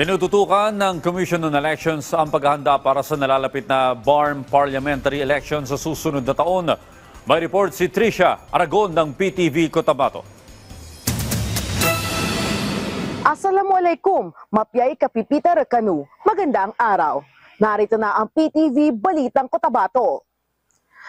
Tinututukan ng Commission on Elections ang paghahanda para sa nalalapit na BARM Parliamentary Election sa susunod na taon. May report si Tricia Aragon ng PTV Cotabato. Assalamualaikum, mapyay kapipita rekanu. Magandang araw. Narito na ang PTV Balitang Cotabato.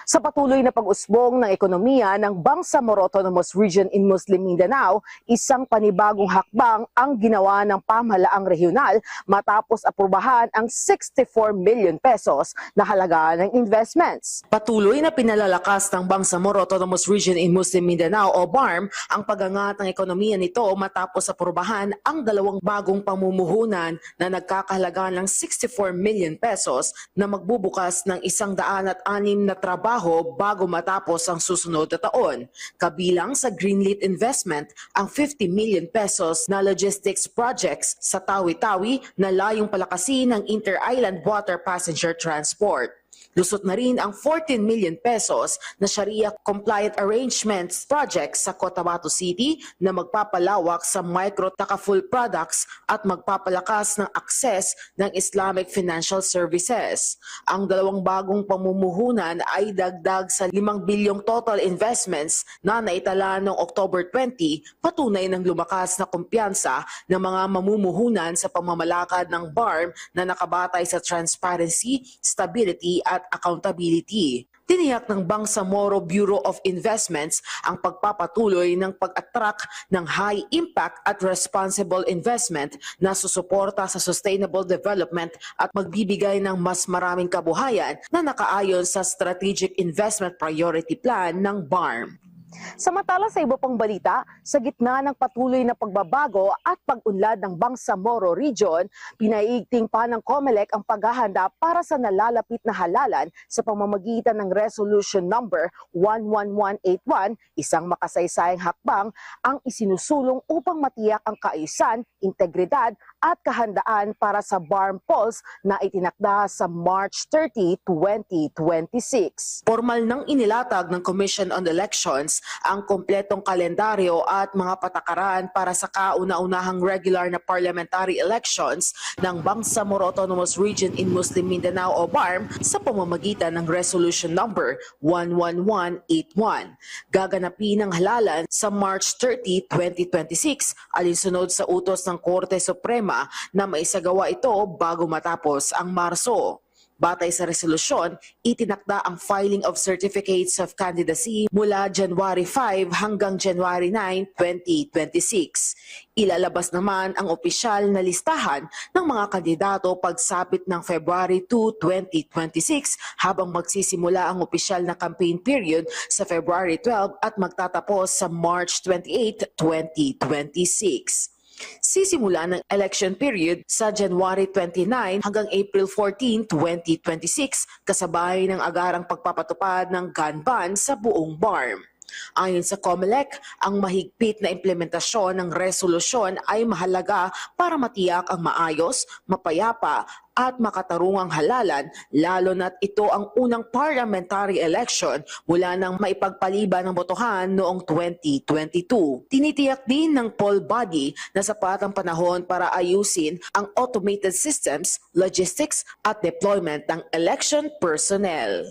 Sa patuloy na pag-usbong ng ekonomiya ng Bangsamoro Autonomous Region in Muslim Mindanao, isang panibagong hakbang ang ginawa ng pamahalaang regional matapos aprubahan ang 64 million pesos na halaga ng investments. Patuloy na pinalalakas ng Bangsamoro Autonomous Region in Muslim Mindanao o BARM ang pagangat ng ekonomiya nito matapos aprubahan ang dalawang bagong pamumuhunan na nagkakahalaga ng 64 million pesos na magbubukas ng isang daan at anim na trabaho bago matapos ang susunod na taon. Kabilang sa Greenlit Investment ang 50 million pesos na logistics projects sa Tawi-Tawi na layong palakasin ng Inter-Island Water Passenger Transport. Lusot na rin ang 14 million pesos na Sharia compliant arrangements project sa Cotabato City na magpapalawak sa micro takaful products at magpapalakas ng access ng Islamic financial services. Ang dalawang bagong pamumuhunan ay dagdag sa 5 bilyong total investments na naitala noong October 20, patunay ng lumakas na kumpiyansa ng mga mamumuhunan sa pamamalakad ng BARM na nakabatay sa transparency, stability at accountability. Tiniyak ng Bangsamoro Bureau of Investments ang pagpapatuloy ng pag-attract ng high impact at responsible investment na susuporta sa sustainable development at magbibigay ng mas maraming kabuhayan na nakaayon sa Strategic Investment Priority Plan ng BARM. Samantala sa iba pang balita, sa gitna ng patuloy na pagbabago at pag-unlad ng Bangsamoro Region, pinaiigting pa ng COMELEC ang paghahanda para sa nalalapit na halalan sa pamamagitan ng Resolution Number 11181, isang makasaysayang hakbang ang isinusulong upang matiyak ang kaayusan, integridad at kahandaan para sa BARM Pulse na itinakda sa March 30, 2026. Formal nang inilatag ng Commission on Elections ang kompletong kalendaryo at mga patakaran para sa kauna-unahang regular na parliamentary elections ng Bangsamoro Autonomous Region in Muslim Mindanao o BARM sa pamamagitan ng Resolution Number 11181. Gaganapin ang halalan sa March 30, 2026 alinsunod sa utos ng Korte Suprema na maisagawa ito bago matapos ang Marso. Batay sa resolusyon, itinakda ang filing of certificates of candidacy mula January 5 hanggang January 9, 2026. Ilalabas naman ang opisyal na listahan ng mga kandidato pagsapit ng February 2, 2026 habang magsisimula ang opisyal na campaign period sa February 12 at magtatapos sa March 28, 2026. Sisimula ng election period sa January 29 hanggang April 14, 2026 kasabay ng agarang pagpapatupad ng gun ban sa buong BARM. Ayon sa COMELEC, ang mahigpit na implementasyon ng resolusyon ay mahalaga para matiyak ang maayos, mapayapa at makatarungang halalan lalo na't ito ang unang parliamentary election mula nang maipagpaliban ng botohan noong 2022. Tinitiyak din ng poll body na sapat ang panahon para ayusin ang automated systems, logistics at deployment ng election personnel.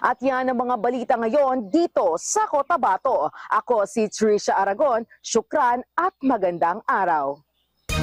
At yan ang mga balita ngayon dito sa Cotabato. Ako si Trisha Aragon, syukran at magandang araw.